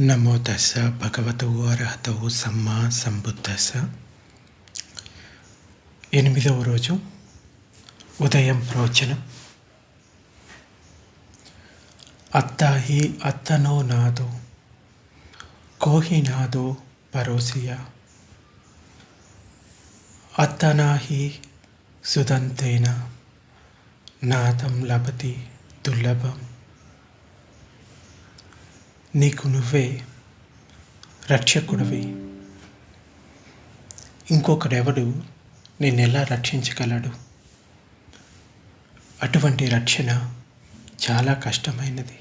నమో దశ భగవతు అర్హతో సమ్మా సంబుద్ధస్స. ఎనిమిదవ రోజు ఉదయం ప్రవచనం అత్తాహి అత్తనో నాదో కోహి నాదో పరోసియా. అత్తనాహి సుదంతేన నాదం లభతి దుర్లభం. నీకు నువ్వే రక్షకుడివి. ఇంకొకడెవడు నేను ఎలా రక్షించగలడు? అటువంటి రక్షణ చాలా కష్టమైనది.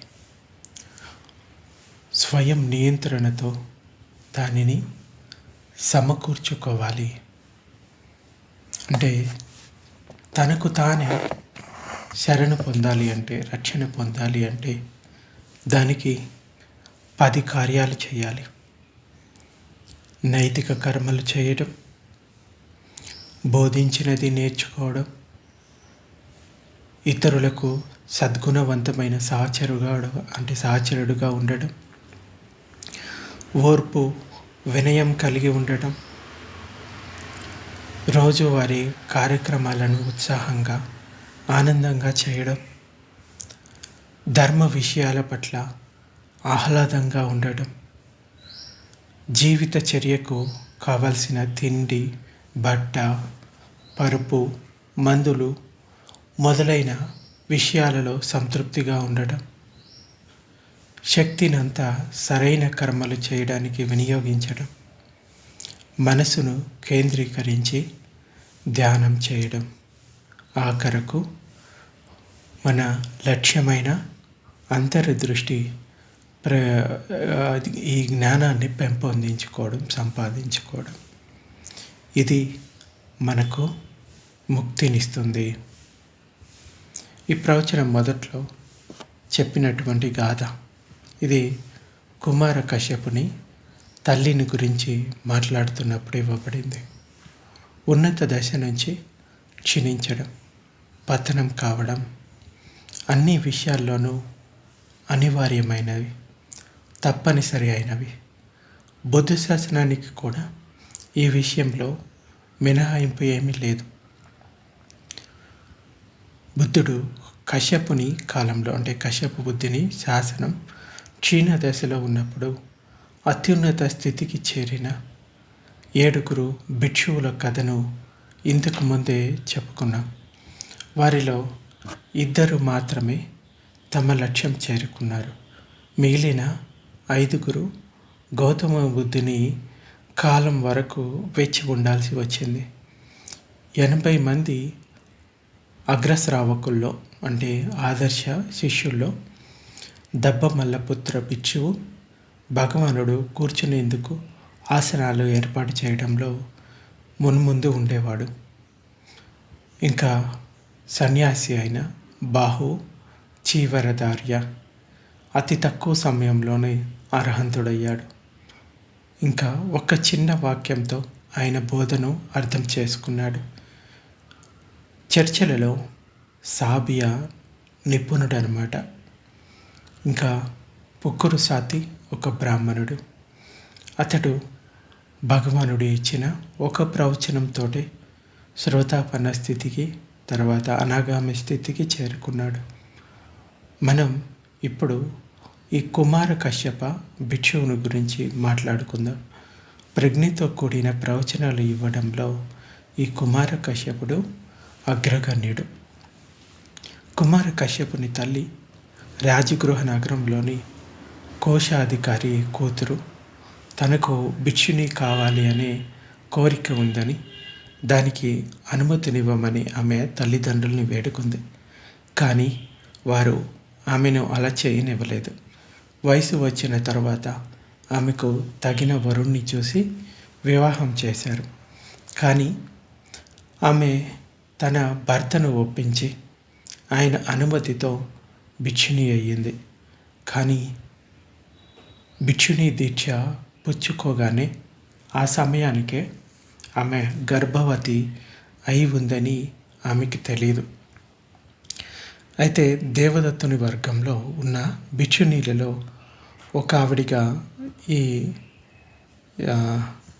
స్వయం నియంత్రణతో దానిని సమకూర్చుకోవాలి. అంటే తనకు తానే శరణు పొందాలి అంటే రక్షణ పొందాలి అంటే దానికి పది కార్యాలు చేయాలి. నైతిక కర్మలు చేయడం బోధించినది నేర్చుకోవడం ఇతరులకు సద్గుణవంతమైన సహచరుగా అంటే సహచరుడుగా ఉండడం ఓర్పు వినయం కలిగి ఉండటం రోజువారీ కార్యక్రమాలను ఉత్సాహంగా ఆనందంగా చేయడం ధర్మ విషయాల పట్ల ఆహ్లాదంగా ఉండడం. జీవిత చర్యకు కావలసిన తిండి బట్ట పరుపు మందులు మొదలైన విషయాలలో సంతృప్తిగా ఉండడం శక్తినంతా సరైన కర్మలు చేయడానికి వినియోగించడం. మనసును కేంద్రీకరించి ధ్యానం చేయడం. ఆఖరకు మన లక్ష్యమైన అంతర్దృష్టి ప్ర ఈ జ్ఞానాన్ని పెంపొందించుకోవడం సంపాదించుకోవడం. ఇది మనకు ముక్తినిస్తుంది. ఈ ప్రవచనం మొదట్లో చెప్పినటువంటి గాథ. ఇది కుమార కశ్యపుని తల్లిని గురించి మాట్లాడుతున్నప్పుడు ఇవ్వబడింది. ఉన్నత దశ నుంచి క్షీణించడం పతనం కావడం అన్ని విషయాల్లోనూ అనివార్యమైనవి. తప్పనిసరి అయినవి. బుద్ధ శాసనానికి కూడా ఈ విషయంలో మినహాయింపు ఏమీ లేదు. బుద్ధుడు కశ్యపుని కాలంలో అంటే కశ్యపు బుద్ధిని శాసనం క్షీణ దశలో ఉన్నప్పుడు అత్యున్నత స్థితికి చేరిన ఏడుగురు భిక్షువుల కథను ఇంతకు ముందే చెప్పుకున్నాం. వారిలో ఇద్దరు మాత్రమే తమ లక్ష్యం చేరుకున్నారు. మిగిలిన ఐదుగురు గౌతమ బుద్ధుని కాలం వరకు వేచి ఉండాల్సి వచ్చింది. ఎనభై మంది అగ్రశ్రావకుల్లో అంటే ఆదర్శ శిష్యుల్లో దబ్బమల్లపుత్ర భిక్షువు భగవానుడు కూర్చునేందుకు ఆసనాలు ఏర్పాటు చేయడంలో మున్ముందు ఉండేవాడు. ఇంకా సన్యాసి అయిన బాహు చీవరదార్య అతి తక్కువ సమయంలోనే అర్హంతుడయ్యాడు. ఇంకా ఒక చిన్న వాక్యంతో ఆయన బోధను అర్థం చేసుకున్నాడు. చర్చలలో సాబియా నిపుణుడు అనమాట ఇంకా పుక్కురు సాతి ఒక బ్రాహ్మణుడు. అతడు భగవానుడు ఇచ్చిన ఒక ప్రవచనంతో శ్రోతాపన్న స్థితికి తర్వాత అనాగామి స్థితికి చేరుకున్నాడు. మనం ఇప్పుడు ఈ కుమార కశ్యప భిక్షువుని గురించి మాట్లాడుకుందాం. ప్రజ్ఞతో కూడిన ప్రవచనాలు ఇవ్వడంలో ఈ కుమార కశ్యపుడు అగ్రగణ్యుడు. కుమార కశ్యపుని తల్లి రాజగృహ నగరంలోని కోశాధికారి కూతురు తనకు భిక్షుని కావాలి అనే కోరిక ఉందని దానికి అనుమతినివ్వమని ఆమె తల్లిదండ్రుల్ని వేడుకుంది. కానీ వారు ఆమెను అలా చేయనివ్వలేదు. వయసు వచ్చిన తర్వాత ఆమెకు తగిన వరుణ్ణి చూసి వివాహం చేశారు. కానీ ఆమె తన భర్తను ఒప్పించి ఆయన అనుమతితో భిక్షుని అయ్యింది. కానీ భిక్షుని దీక్ష పుచ్చుకోగానే ఆ సమయానికే ఆమె గర్భవతి అయి ఉందని ఆమెకి తెలియదు అయితే దేవదత్తుని వర్గంలో ఉన్న భిక్షునీలలో ఒక ఆవిడిగా ఈ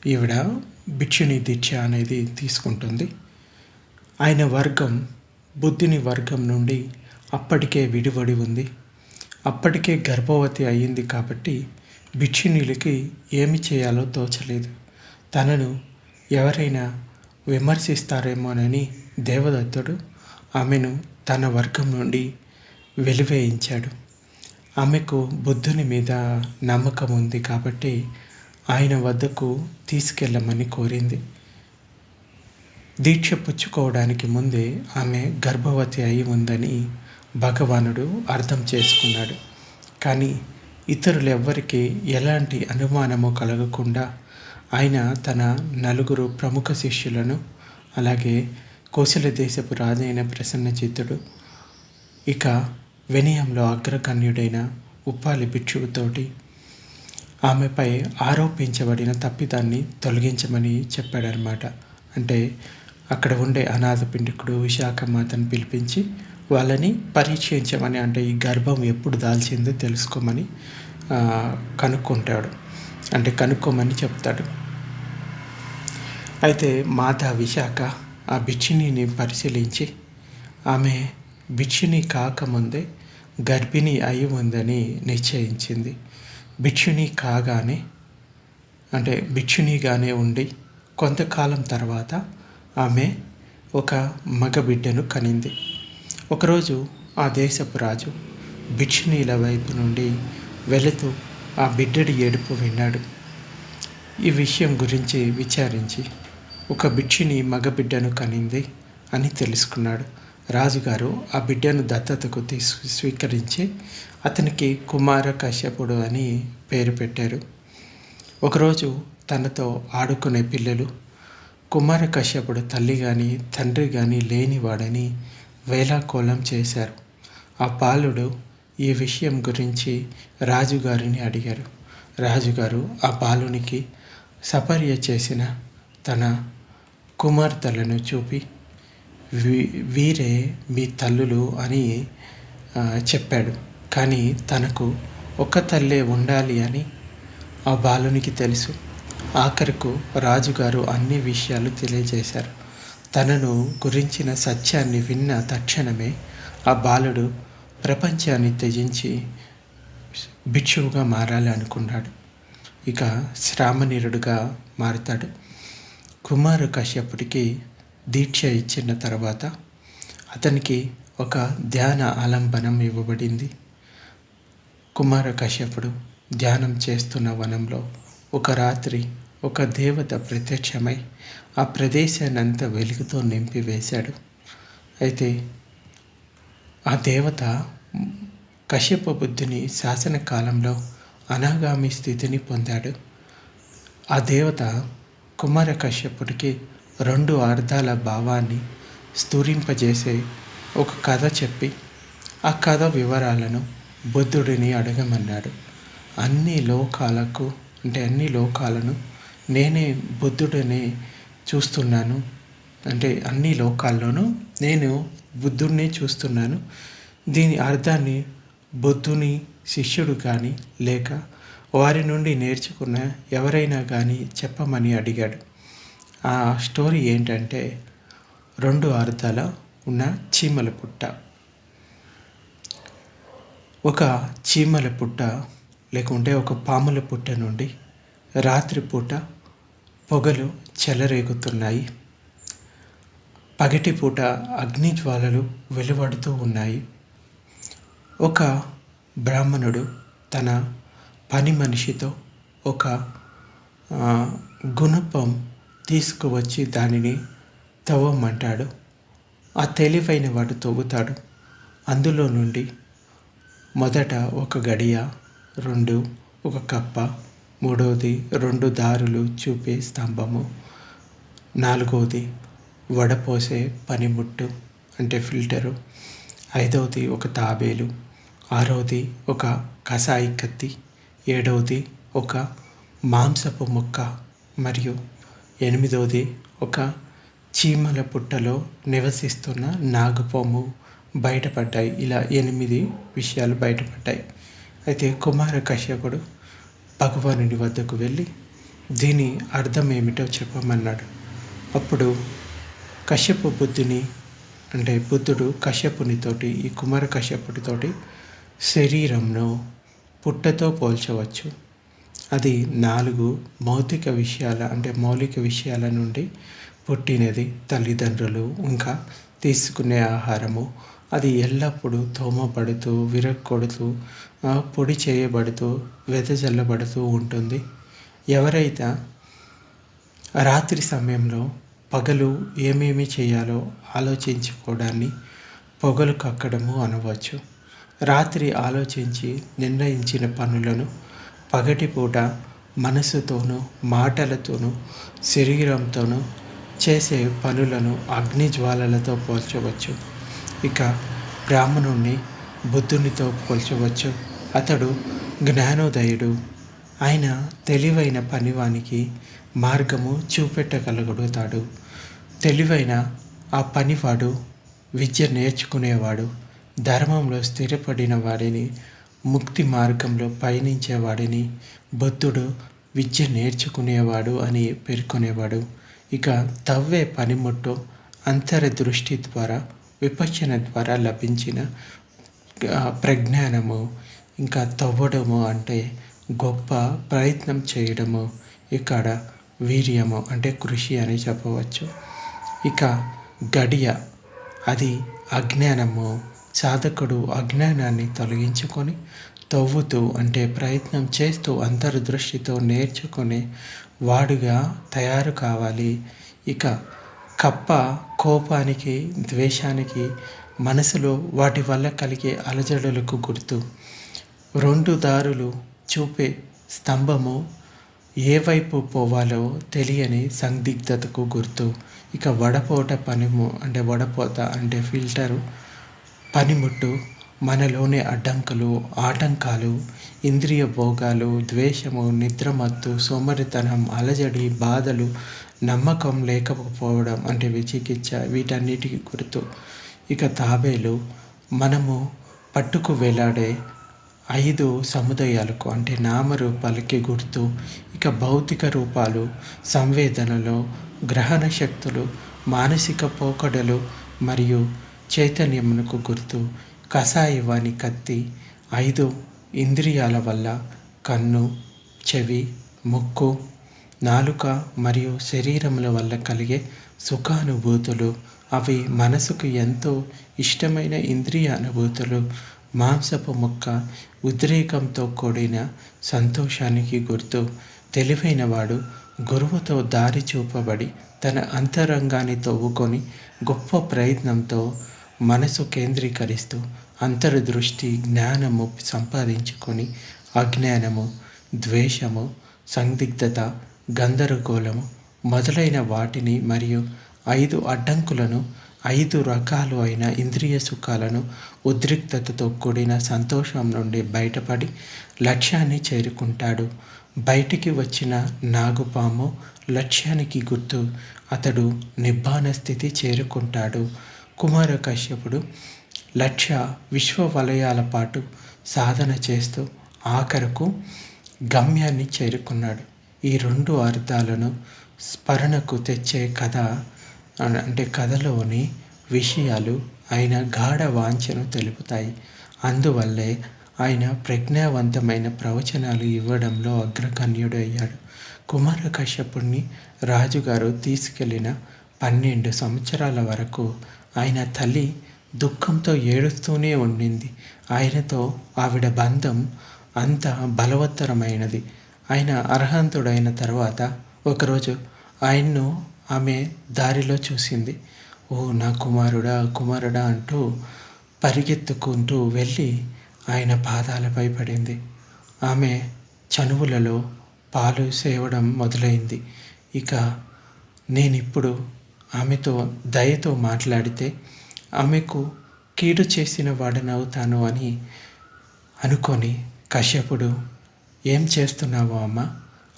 ఈవిడ భిక్షుని దీక్ష అనేది తీసుకుంటుంది. ఆయన వర్గం బుద్ధుని వర్గం నుండి అప్పటికే విడివడి ఉంది. అప్పటికే గర్భవతి అయ్యింది కాబట్టి భిక్షుణులకి ఏమి చేయాలో తోచలేదు. తనను ఎవరైనా విమర్శిస్తారేమోనని దేవదత్తుడు ఆమెను తన వర్గం నుండి వెలివేయించాడు. ఆమెకు బుద్ధుని మీద నమ్మకం ఉంది కాబట్టి ఆయన వద్దకు తీసుకెళ్ళమని కోరింది. దీక్ష పుచ్చుకోవడానికి ముందే ఆమె గర్భవతి అయి ఉందని భగవానుడు అర్థం చేసుకున్నాడు. కానీ ఇతరులు ఎవ్వరికి ఎలాంటి అనుమానము కలగకుండా ఆయన తన నలుగురు ప్రముఖ శిష్యులను అలాగే కోశల దేశపు రాజైన ప్రసన్నచిత్తుడు ఇక వినయంలో అగ్రగణ్యుడైన ఉప్పాలి భిక్షువుతోటి ఆమెపై ఆరోపించబడిన తప్పిదాన్ని తొలగించమని చెప్పాడనమాట అంటే అక్కడ ఉండే అనాథ పిండికుడు విశాఖమాతను పిలిపించి వాళ్ళని పరీక్షించమని అంటే ఈ గర్భం ఎప్పుడు దాల్చిందో తెలుసుకోమని కనుక్కుంటాడు. అంటే కనుక్కోమని చెప్తాడు. అయితే మాత విశాఖ ఆ భిక్షునిని పరిశీలించి ఆమె భిక్షుని కాకముందే గర్భిణి అయి ఉందని నిశ్చయించింది. భిక్షుని కాగానే అంటే భిక్షునిగానే ఉండి కొంతకాలం తర్వాత ఆమె ఒక మగ బిడ్డను కనింది. ఒకరోజు ఆ దేశపు రాజు భిక్షునీల వైపు నుండి వెళుతూ ఆ బిడ్డడి ఏడుపు విన్నాడు. ఈ విషయం గురించి విచారించి ఒక భిక్షుని మగ బిడ్డను కనింది అని తెలుసుకున్నాడు. రాజుగారు ఆ బిడ్డను దత్తతకు తీసు స్వీకరించి అతనికి కుమార కశ్యపుడు అని పేరు పెట్టారు. ఒకరోజు తనతో ఆడుకునే పిల్లలు కుమార కశ్యపుడు తల్లి కానీ తండ్రి కానీ లేనివాడని వేలాకోలం చేశారు. ఆ బాలుడు ఈ విషయం గురించి రాజుగారిని అడిగారు. రాజుగారు ఆ బాలునికి సపర్య చేసిన తన కుమార్తెలను చూపి వీ వీరే మీ తల్లులు అని చెప్పాడు. కానీ తనకు ఒక తల్లే ఉండాలి అని ఆ బాలునికి తెలుసు. ఆఖరుకు రాజుగారు అన్ని విషయాలు తెలియజేశారు. తనను గురించిన సత్యాన్ని విన్న తక్షణమే ఆ బాలుడు ప్రపంచాన్ని త్యజించి భిక్షువుగా మారాలి అనుకున్నాడు. ఇక శ్రామనీరుడుగా మారుతాడు. కుమారు కశ్యపుడికి దీక్ష ఇచ్చిన తర్వాత అతనికి ఒక ధ్యాన ఆలంబనం ఇవ్వబడింది. కుమార కశ్యపుడు ధ్యానం చేస్తున్న వనంలో ఒక రాత్రి ఒక దేవత ప్రత్యక్షమై ఆ ప్రదేశాన్నంతా వెలుగుతో నింపివేశాడు. అయితే ఆ దేవత కశ్యప బుద్ధుని శాసన కాలంలో అనాగామి స్థితిని పొందాడు. ఆ దేవత కుమార కశ్యపుడికి రెండు అర్థాల భావాన్ని స్థూరింపజేసే ఒక కథ చెప్పి ఆ కథ వివరాలను బుద్ధుడిని అడగమన్నాడు. అన్ని లోకాలకు అంటే అన్ని లోకాలను నేనే బుద్ధుడిని చూస్తున్నాను. అంటే అన్ని లోకాల్లోనూ నేను బుద్ధుడిని చూస్తున్నాను. దీని అర్థాన్ని బుద్ధుని శిష్యుడు కానీ లేక వారి నుండి నేర్చుకున్న ఎవరైనా కానీ చెప్పమని అడిగాడు. ఆ స్టోరీ ఏంటంటే రెండు అర్థాల ఉన్న చీమల పుట్ట. ఒక చీమల పుట్ట లేకుంటే ఒక పాముల పుట్ట నుండి రాత్రిపూట పొగలు చెలరేగుతున్నాయి. పగటిపూట అగ్నిజ్వాలలు వెలువడుతూ ఉన్నాయి. ఒక బ్రాహ్మణుడు తన పని మనిషితో ఒక గుణపం తీసుకువచ్చి దానిని తవ్వమంటాడు. ఆ తెలివైన వాడు తవ్వుతాడు. అందులో నుండి మొదట ఒక గడియ రెండు ఒక కప్ప మూడవది రెండు దారులు చూపే స్తంభము నాలుగవది వడపోసే పనిముట్టు అంటే ఫిల్టరు ఐదవది ఒక తాబేలు ఆరవది ఒక కషాయి కత్తి ఏడవది ఒక మాంసపు ముక్క మరియు ఎనిమిదవది ఒక చీమల పుట్టలో నివసిస్తున్న నాగుపాము బయటపడ్డాయి. ఇలా ఎనిమిది విషయాలు బయటపడ్డాయి. అయితే కుమార కశ్యపుడు భగవానుడి వద్దకు వెళ్ళి దీని అర్థం ఏమిటో చెప్పమన్నాడు. అప్పుడు కశ్యపు బుద్ధుని అంటే బుద్ధుడు కశ్యపునితోటి ఈ కుమార కశ్యపుడితోటి శరీరంను పుట్టతో పోల్చవచ్చు. అది నాలుగు భౌతిక విషయాల అంటే మౌలిక విషయాల నుండి పుట్టినది తల్లిదండ్రులు ఇంకా తీసుకునే ఆహారము. అది ఎల్లప్పుడూ తోమబడుతూ విరక్కొడుతూ పొడి చేయబడుతూ వెదజల్లబడుతూ ఉంటుంది. ఎవరైతే రాత్రి సమయంలో పగలు ఏమేమి చేయాలో ఆలోచించుకోవడాన్ని పొగలు కక్కడము అనవచ్చు. రాత్రి ఆలోచించి నిర్ణయించిన పనులను పగటిపూట మనసుతోనూ మాటలతోనూ శరీరంతోనూ చేసే పనులను అగ్ని జ్వాలలతో పోల్చవచ్చు. ఇక బ్రాహ్మణుణ్ణి బుద్ధునితో పోల్చవచ్చు. అతడు జ్ఞానోదయుడు. ఆయన తెలివైన పనివానికి మార్గము చూపెట్టగలుగుతాడు. తెలివైన ఆ పనివాడు విద్య నేర్చుకునేవాడు. ధర్మంలో స్థిరపడిన వారిని ముక్తి మార్గంలో పయనించేవాడిని బుద్ధుడు విద్య నేర్చుకునేవాడు అని పేర్కొనేవాడు. ఇక తవ్వే పనిముట్టు అంతరదృష్టి ద్వారా విపక్షణ ద్వారా లభించిన ప్రజ్ఞానము ఇంకా తవ్వడము అంటే గొప్ప ప్రయత్నం చేయడము ఇక్కడ వీర్యము అంటే కృషి అని చెప్పవచ్చు. ఇక గడియ అది అజ్ఞానము. సాధకుడు అజ్ఞానాన్ని తొలగించుకొని తవ్వుతూ అంటే ప్రయత్నం చేస్తూ అంతర్దృష్టితో నేర్చుకునే వాడుగా తయారు కావాలి. ఇక కప్ప కోపానికి ద్వేషానికి మనసులో వాటి వల్ల కలిగే అలజడులకు గుర్తు. రెండు దారులు చూపే స్తంభము ఏ వైపు పోవాలో తెలియని సందిగ్ధతకు గుర్తు. ఇక వడపోట పనిము అంటే వడపోత అంటే ఫిల్టరు పనిముట్టు మనలోని అడ్డంకులు ఆటంకాలు ఇంద్రియ భోగాలు ద్వేషము నిద్రమత్తు సోమరితనం అలజడి బాధలు నమ్మకం లేకపోవడం అంటే విచికిత్స వీటన్నిటికీ గుర్తు. ఇక తాబేలు మనము పట్టుకు వేలాడే ఐదు సముదాయాలకు అంటే నామరూపాలకి గుర్తు. ఇక భౌతిక రూపాలు సంవేదనలు గ్రహణ శక్తులు మానసిక పోకడలు మరియు చైతన్యమునకు గుర్తు కషాయవాణి కత్తి ఐదు ఇంద్రియాల వల్ల కన్ను చెవి ముక్కు నాలుక మరియు శరీరముల వల్ల కలిగే సుఖానుభూతులు. అవి మనసుకు ఎంతో ఇష్టమైన ఇంద్రియ అనుభూతులు మాంసపు ముక్క ఉద్రేకంతో కూడిన సంతోషానికి గుర్తు. తెలివైన వాడు గురువుతో దారి చూపబడి తన అంతరంగాన్ని తవ్వుకొని గొప్ప ప్రయత్నంతో మనసు కేంద్రీకరిస్తూ అంతర్దృష్టి జ్ఞానము సంపాదించుకొని అజ్ఞానము ద్వేషము సందిగ్ధత గందరగోళము మొదలైన వాటిని మరియు ఐదు అడ్డంకులను ఐదు రకాలు అయిన ఇంద్రియ సుఖాలను ఉద్రిక్తతతో కూడిన సంతోషం నుండి బయటపడి లక్ష్యాన్ని చేరుకుంటాడు. బయటికి వచ్చిన నాగుపాము లక్ష్యానికి గుర్తు అతడు నిబ్బాన స్థితి చేరుకుంటాడు. కుమార కశ్యపుడు లక్ష విశ్వ వలయాల పాటు సాధన చేస్తూ ఆఖరకు గమ్యాన్ని చేరుకున్నాడు. ఈ రెండు అర్థాలను స్మరణకు తెచ్చే కథ అంటే కథలోని విషయాలు ఆయన గాఢ వాంఛను తెలుపుతాయి. అందువల్లే ఆయన ప్రజ్ఞావంతమైన ప్రవచనాలు ఇవ్వడంలో అగ్రగణ్యుడు అయ్యాడు కుమార కశ్యపుణ్ణి రాజుగారు తీసుకెళ్ళిన పన్నెండు సంవత్సరాల వరకు ఆయన తల్లి దుఃఖంతో ఏడుస్తూనే ఉండింది. ఆయనతో ఆవిడ బంధం అంత బలవత్తరమైనది. ఆయన అర్హంతుడైన తర్వాత ఒకరోజు ఆయన్ను ఆమె దారిలో చూసింది. ఓ నా కుమారుడా కుమారుడా అంటూ పరిగెత్తుకుంటూ వెళ్ళి ఆయన పాదాలపై పడింది. ఆమె చనువులలో పాలు సేవడం మొదలైంది. ఇక నేనిప్పుడు ఆమెతో దయతో మాట్లాడితే ఆమెకు కీడు చేసిన వాడనవుతాను అని అనుకొని కశ్యపుడు ఏం చేస్తున్నావో అమ్మ?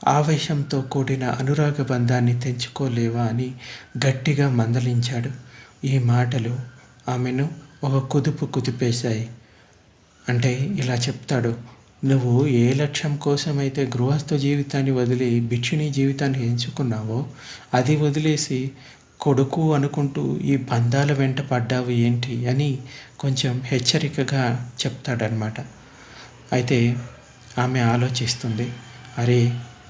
ఆవేశంతో కూడిన అనురాగ బంధాన్ని తెంచుకోలేవా? అని గట్టిగా మందలించాడు. ఈ మాటలు ఆమెను ఒక కుదుపు కుదిపేశాయి. అంటే ఇలా చెప్తాడు నువ్వు ఏ లక్ష్యం కోసమైతే గృహస్థ జీవితాన్ని వదిలి భిక్షుని జీవితాన్ని ఎంచుకున్నావో అది వదిలేసి కొడుకు అనుకుంటూ ఈ బంధాల వెంట పడ్డావు ఏంటి అని కొంచెం హెచ్చరికగా చెప్తాడనమాట అయితే ఆమె ఆలోచిస్తుంది అరే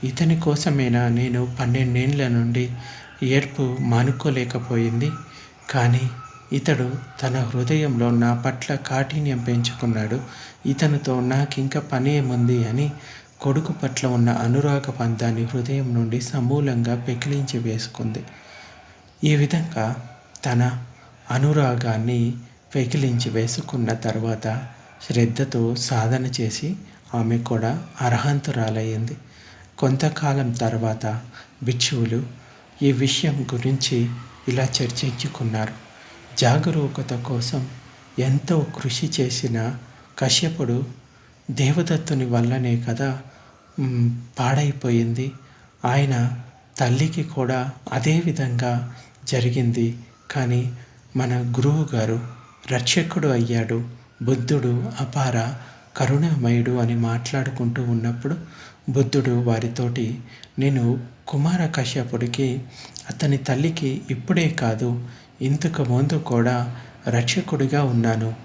ఇతని కోసమేనా నేను పన్నెండేండ్ల నుండి ఏడ్పు మానుకోలేకపోయింది. కానీ ఇతడు తన హృదయంలో నా పట్ల కాఠిన్యం పెంచుకున్నాడు. ఇతనితో నాకింక పని ఏముంది అని కొడుకు పట్ల ఉన్న అనురాగ బంధాన్ని హృదయం నుండి సమూలంగా పెకిలించి వేసుకుంది. ఈ విధంగా తన అనురాగాన్ని పెకిలించి వేసుకున్న తర్వాత శ్రద్ధతో సాధన చేసి ఆమె కూడా అర్హంతురాలయ్యింది. కొంతకాలం తర్వాత భిక్షువులు ఈ విషయం గురించి ఇలా చర్చించుకున్నారు. జాగరూకత కోసం ఎంతో కృషి చేసిన కశ్యపుడు దేవదత్తుని వల్లనే కదా పాడైపోయింది. ఆయన తల్లికి కూడా అదే విధంగా జరిగింది. కానీ మన గురువు గారు రక్షకుడు అయ్యాడు బుద్ధుడు అపార కరుణమయుడు అని మాట్లాడుకుంటూ ఉన్నప్పుడు బుద్ధుడు వారితోటి నేను కుమార కశ్యపుడికి అతని తల్లికి ఇప్పుడే కాదు ఇంతకు ముందు కూడా రక్షకుడిగా ఉన్నాను.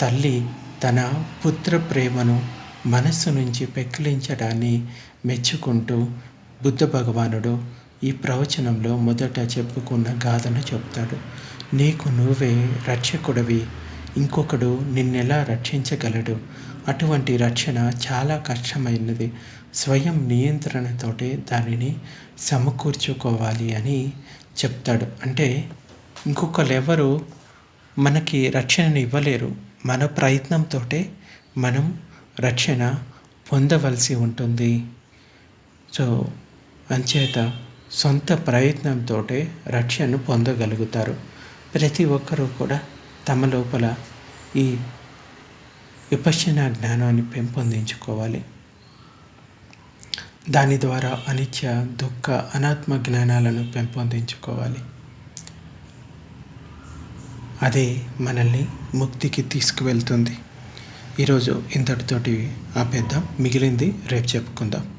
తల్లి తన పుత్ర ప్రేమను మనస్సు నుంచి పెక్కిలించడాన్ని మెచ్చుకుంటూ బుద్ధ భగవానుడు ఈ ప్రవచనంలో మొదట చెప్పుకున్న గాథను చెప్తాడు. నీకు నువ్వే రక్షకుడివి ఇంకొకడు నిన్నెలా రక్షించగలడు? అటువంటి రక్షణ చాలా కష్టమైనది. స్వయం నియంత్రణతోటే దానిని సమకూర్చుకోవాలి అని చెప్తాడు. అంటే ఇంకొకరెవరు మనకి రక్షణను ఇవ్వలేరు. మన ప్రయత్నంతో మనం రక్షణ పొందవలసి ఉంటుంది. సో అంచేత సొంత ప్రయత్నంతో రక్షణను పొందగలుగుతారు. ప్రతి ఒక్కరూ కూడా తమ లోపల ఈ విపశ్యన జ్ఞానాన్ని పెంపొందించుకోవాలి. దాని ద్వారా అనిత్య దుఃఖ అనాత్మ జ్ఞానాలను పెంపొందించుకోవాలి. అదే మనల్ని ముక్తికి తీసుకువెళ్తుంది. ఈరోజు ఇంతటితోటి ఆపేద్దాం. మిగిలింది రేపు చెప్పుకుందాం.